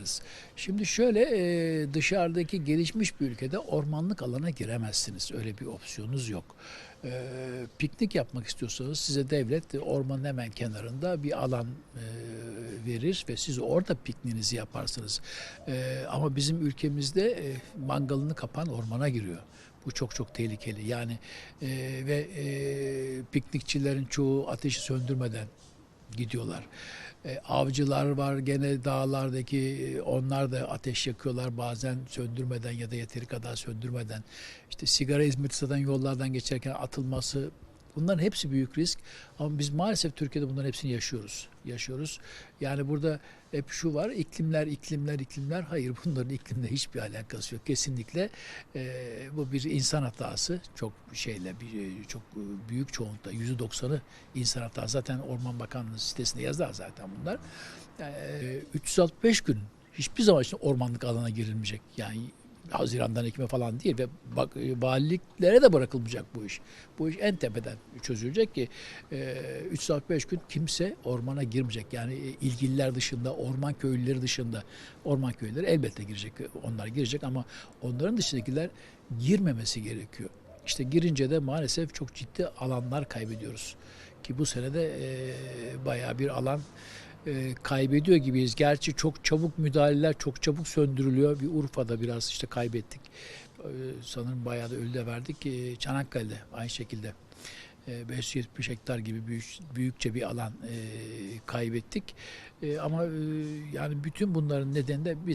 kullanırız. Şimdi şöyle e, dışarıdaki gelişmiş bir ülkede ormanlık alana giremezsiniz. Öyle bir opsiyonunuz yok. E, piknik yapmak istiyorsanız size devlet e, ormanın hemen kenarında bir alan e, verir ve siz orada pikniğinizi yaparsınız. Ama bizim ülkemizde mangalını kapan ormana giriyor. Bu çok çok tehlikeli. Yani e, ve e, piknikçilerin çoğu ateşi söndürmeden gidiyorlar. E, avcılar var gene dağlardaki e, onlar da ateş yakıyorlar bazen söndürmeden ya da yeteri kadar söndürmeden. İşte sigara hizmeti satan yollardan geçerken atılması bunların hepsi büyük risk. Ama biz maalesef Türkiye'de bunların hepsini yaşıyoruz. Yaşıyoruz. Yani burada hep şu var iklimler iklimler iklimler hayır bunların iklimle hiçbir alakası yok. Kesinlikle e, bu bir insan hatası çok şeyle bir, çok büyük çoğunlukla yüzde doksanı insan hatası. Zaten Orman Bakanlığı sitesinde yazar zaten bunlar. E, 365 gün hiçbir zaman için ormanlık alana girilmeyecek. Yani Haziran'dan Ekim'e falan değil ve bak, e, valiliklere de bırakılmayacak bu iş. Bu iş en tepeden çözülecek ki e, 365 gün kimse ormana girmeyecek. Yani e, ilgililer dışında, orman köylüleri dışında, orman köylüleri elbette girecek. Onlar girecek ama onların dışındakiler girmemesi gerekiyor. İşte girince de maalesef çok ciddi alanlar kaybediyoruz. Ki bu senede e, bayağı bir alan e, kaybediyor gibiyiz. Gerçi çok çabuk müdahaleler çok çabuk söndürülüyor. Bir Urfa'da biraz işte kaybettik. E, sanırım bayağı da ölü de verdik. E, Çanakkale'de aynı şekilde. E, 570 hektar gibi büyük, büyükçe bir alan e, kaybettik. E, ama e, yani bütün bunların nedeni de biz